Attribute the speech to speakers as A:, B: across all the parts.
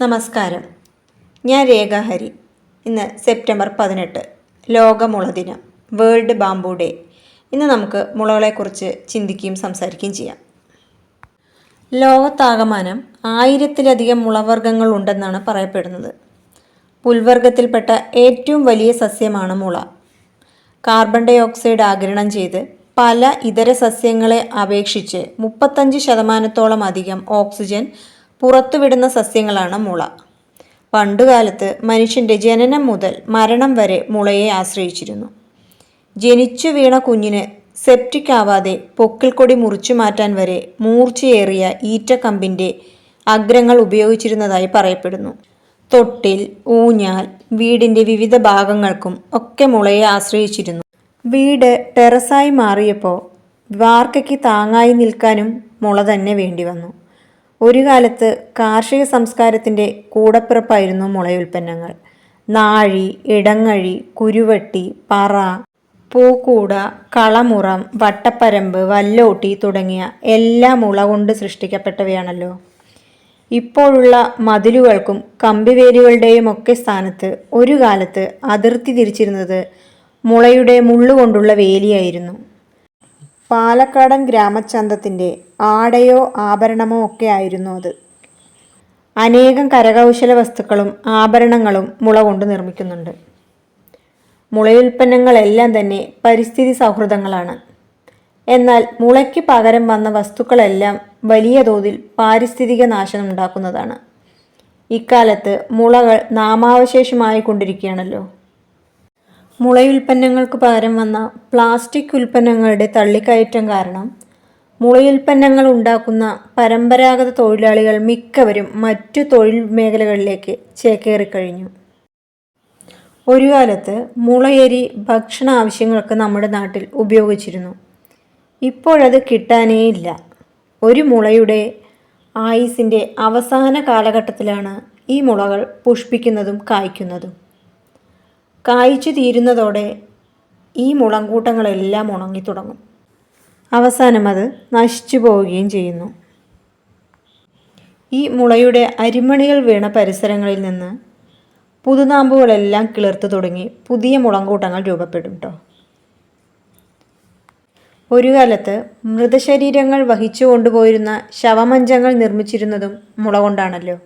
A: നമസ്കാരം. ഞാൻ രേഖാഹരി ഇന്ന് സെപ്റ്റംബർ പതിനെട്ട്. ലോകമുള ദിനം. World bamboo day. ഇന്ന് നമുക്ക് മുളകളെക്കുറിച്ച് ചിന്തിക്കുകയും സംസാരിക്കുകയും ചെയ്യാം. ലോകത്താകമാനം ആയിരത്തിലധികം മുളവർഗങ്ങൾ ഉണ്ടെന്നാണ് പറയപ്പെടുന്നത്. പുൽവർഗത്തിൽപ്പെട്ട ഏറ്റവും വലിയ സസ്യമാണ് മുള. കാർബൺ ഡൈ ഓക്സൈഡ് ആഗിരണം ചെയ്ത് പല ഇതര സസ്യങ്ങളെ അപേക്ഷിച്ച് മുപ്പത്തഞ്ച് ശതമാനത്തോളം അധികം ഓക്സിജൻ പുറത്തുവിടുന്ന സസ്യങ്ങളാണ് മുള. പണ്ടുകാലത്ത് മനുഷ്യന്റെ ജനനം മുതൽ മരണം വരെ മുളയെ ആശ്രയിച്ചിരുന്നു. ജനിച്ചു വീണ കുഞ്ഞിന് സെപ്റ്റിക് ആവാതെ പൊക്കിൾക്കൊടി മുറിച്ചു മാറ്റാൻ വരെ മൂർച്ചയേറിയ ഈറ്റക്കമ്പിന്റെ അഗ്രങ്ങൾ ഉപയോഗിച്ചിരുന്നതായി പറയപ്പെടുന്നു. തൊട്ടിൽ ഊഞ്ഞാൽ വീടിന്റെ വിവിധ ഭാഗങ്ങൾക്കും ഒക്കെ മുളയെ ആശ്രയിച്ചിരുന്നു. വീട് ടെറസായി മാറിയപ്പോൾ വാർക്കയ്ക്ക് താങ്ങായി നിൽക്കാനും മുള തന്നെ വേണ്ടി വന്നു ഒരു കാലത്ത് കാർഷിക സംസ്കാരത്തിന്റെ കൂടപ്പിറപ്പായിരുന്നു മുളയുൽപ്പന്നങ്ങൾ നാഴി ഇടങ്ങഴി കുരുവട്ടി പറ പൂക്കൂട കളമുറം വട്ടപ്പരമ്പ് വല്ലോട്ടി തുടങ്ങിയ എല്ലാ മുള കൊണ്ട് സൃഷ്ടിക്കപ്പെട്ടവയാണല്ലോ. ഇപ്പോഴുള്ള മതിലുകൾക്കും കമ്പിവേരുകളുടെയും ഒക്കെ സ്ഥാനത്ത് ഒരു കാലത്ത് അതിർത്തി തിരിച്ചിരുന്നത് മുളയുടെ മുള്ളുകൊണ്ടുള്ള വേലിയായിരുന്നു. പാലക്കാടൻ ഗ്രാമചന്തത്തിന്റെ ആടയോ ആഭരണമോ ഒക്കെ ആയിരുന്നു അത്. അനേകം കരകൗശല വസ്തുക്കളും ആഭരണങ്ങളും മുള കൊണ്ട് നിർമ്മിക്കുന്നുണ്ട്. മുളയുൽപ്പന്നങ്ങളെല്ലാം തന്നെ പരിസ്ഥിതി സൗഹൃദങ്ങളാണ്. എന്നാൽ മുളയ്ക്ക് പകരം വന്ന വസ്തുക്കളെല്ലാം വലിയ തോതിൽ പാരിസ്ഥിതിക നാശം ഉണ്ടാക്കുന്നതാണ്. ഇക്കാലത്ത് മുളകൾ നാമാവശേഷമായി കൊണ്ടിരിക്കുകയാണല്ലോ. മുളയുൽപ്പന്നങ്ങൾക്ക് പകരം വന്ന പ്ലാസ്റ്റിക് ഉൽപ്പന്നങ്ങളുടെ തള്ളിക്കയറ്റം കാരണം മുളയുൽപ്പന്നങ്ങൾ ഉണ്ടാക്കുന്ന പരമ്പരാഗത തൊഴിലാളികൾ മിക്കവരും മറ്റു തൊഴിൽ മേഖലകളിലേക്ക് ചേക്കേറിക്കഴിഞ്ഞു. ഒരു കാലത്ത് മുളയരി ഭക്ഷണ ആവശ്യങ്ങൾക്ക് നമ്മുടെ നാട്ടിൽ ഉപയോഗിച്ചിരുന്നു. ഇപ്പോഴത് കിട്ടാനേ ഇല്ല ഒരു മുളയുടെ ആയുസിന്റെ അവസാന കാലഘട്ടത്തിലാണ് ഈ മുളകൾ പുഷ്പിക്കുന്നതും കായ്ക്കുന്നതും. കായ്ച്ചു തീരുന്നതോടെ ഈ മുളങ്കൂട്ടങ്ങളെല്ലാം ഉണങ്ങി തുടങ്ങും അവസാനം അത് നശിച്ചു പോവുകയും ചെയ്യുന്നു. ഈ മുളയുടെ അരിമണികൾ വീണ പരിസരങ്ങളിൽ നിന്ന് പുതുനാമ്പുകളെല്ലാം കിളിർത്തു തുടങ്ങി പുതിയ മുളങ്കൂട്ടങ്ങൾ രൂപപ്പെടും കേട്ടോ ഒരു കാലത്ത് മൃതശരീരങ്ങൾ വഹിച്ചു കൊണ്ടുപോയിരുന്ന ശവമഞ്ചങ്ങൾ നിർമ്മിച്ചിരുന്നതും മുള കൊണ്ടാണല്ലോ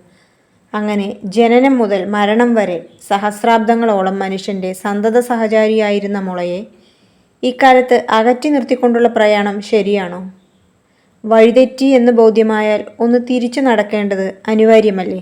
A: അങ്ങനെ ജനനം മുതൽ മരണം വരെ സഹസ്രാബ്ദങ്ങളോളം മനുഷ്യന്റെ സന്തത സഹചാരിയായിരുന്ന മുളയെ ഇക്കാലത്ത് അകറ്റി നിർത്തിക്കൊണ്ടുള്ള പ്രയാണം ശരിയാണോ? വഴിതെറ്റി എന്ന് ബോധ്യമായാൽ ഒന്ന് തിരിച്ചു നടക്കേണ്ടത് അനിവാര്യമല്ലേ?